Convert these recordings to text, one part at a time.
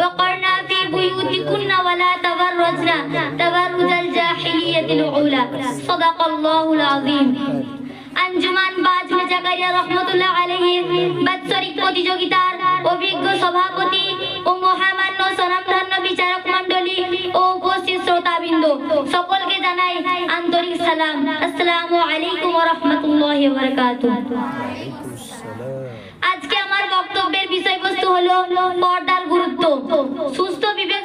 وقرنا في بيوتكن ولا تبرجن تبرج الجاحلية الأولى صدق الله العظيم. আঞ্জুমান বাজমে জাকারিয়া রহমতুল্লাহ আলহী বাৎসরিক প্রতিযোগিতার অভিজ্ঞ সভাপতি ও মহামান্য সনামধন্য বিচারক মন্ডলী ও উপস্থিত শ্রোতাবৃন্দ, সকলকে জানাই আন্তরিক সালাম। আসসালামু আলাইকুম ওয়া রাহমাতুল্লাহি আজকে আমার বক্তব্যের বিষয়বস্তু হলো পর্দার গুরুত্ব। সুস্থ বিবেক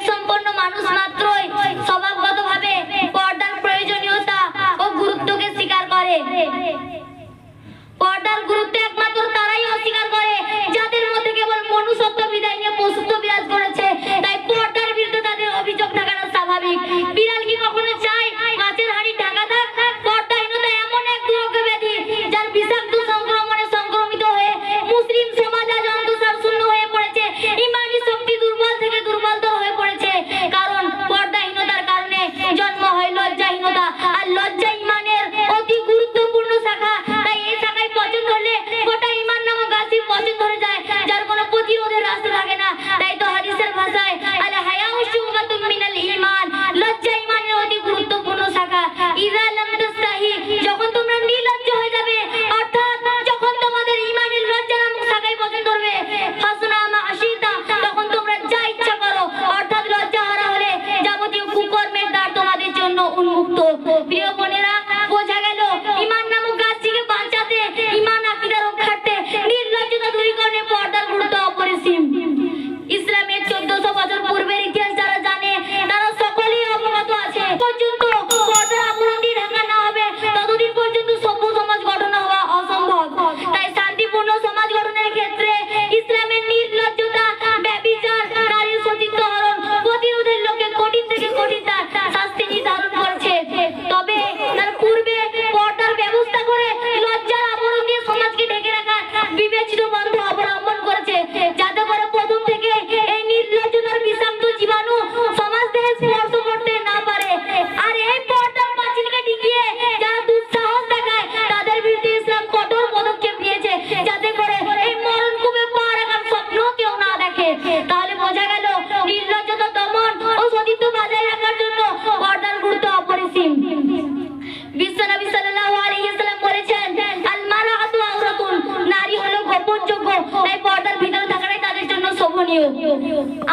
বোনেরা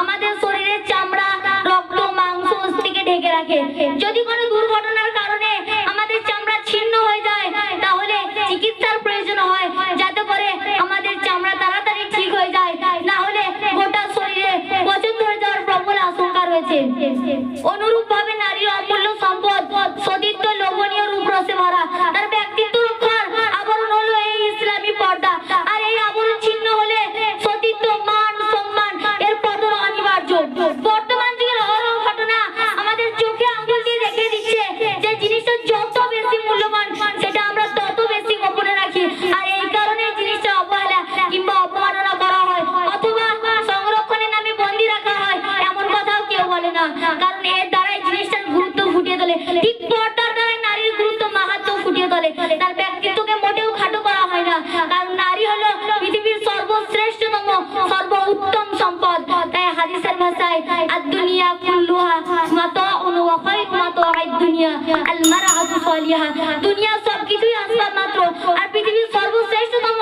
আমাদের শরীরের চামড়া, রক্ত, মাংস থেকে ঢেকে রাখে। যদি কোনো দুর্ঘটনার কারণে আমাদের চামড়া ছিন্ন হয়ে যায়, তাহলে চিকিৎসার প্রয়োজন হয়, যাতে করে আমাদের চামড়া তাড়াতাড়ি ঠিক হয়ে যায়। না হলে গোটা শরীরে পচন ধরে যাওয়ার প্রবল আশঙ্কা রয়েছে। অনুরূপ ভাবে নারী অমূল্য الدنيا كلها متاع وخير متاع الدنيا المرأة صالحة دنيا দুনিয়া সব কিছুই আসবাব মাত্র আর পৃথিবীর সর্বশ্রেষ্ঠতম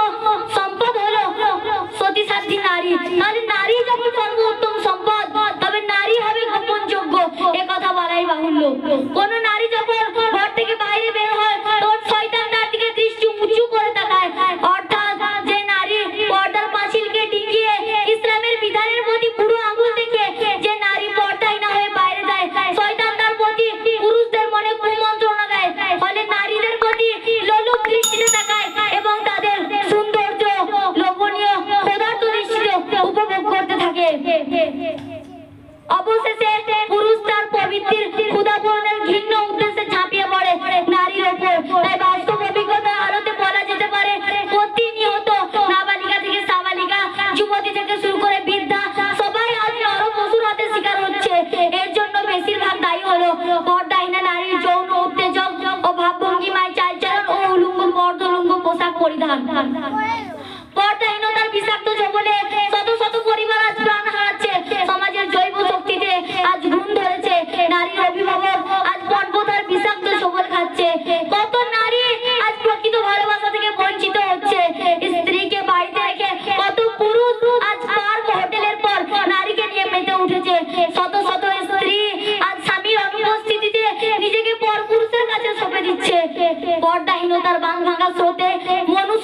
অবশেষে পুরুষ তার প্রবৃত্তির ক্ষুদাপূরণের ঘৃণ্য উদ্দেশ্যে ঝাঁপিয়ে পড়ে নারীর ওপর। তাই বাস্তব অভিজ্ঞতার আলোতে বলা যেতে পারে, প্রতিনিয়ত নাবালিকা থেকে সাবালিকা, যুবতী থেকে শুরু করে বৃদ্ধা শিকার হচ্ছে। এর জন্য বেশিরভাগ দায়ী হলো পর্দাহীনা নারীর যৌন উত্তেজক ও ও উলুঙ্গ পর্দলুঙ্গ পোশাক পরিধান। পর্দাহীনতার বিষাক্ত জঙ্গলে শত শত পর্দাহীনতার বাঁধ ভাঙা স্রোতে মনুষ্যত্ব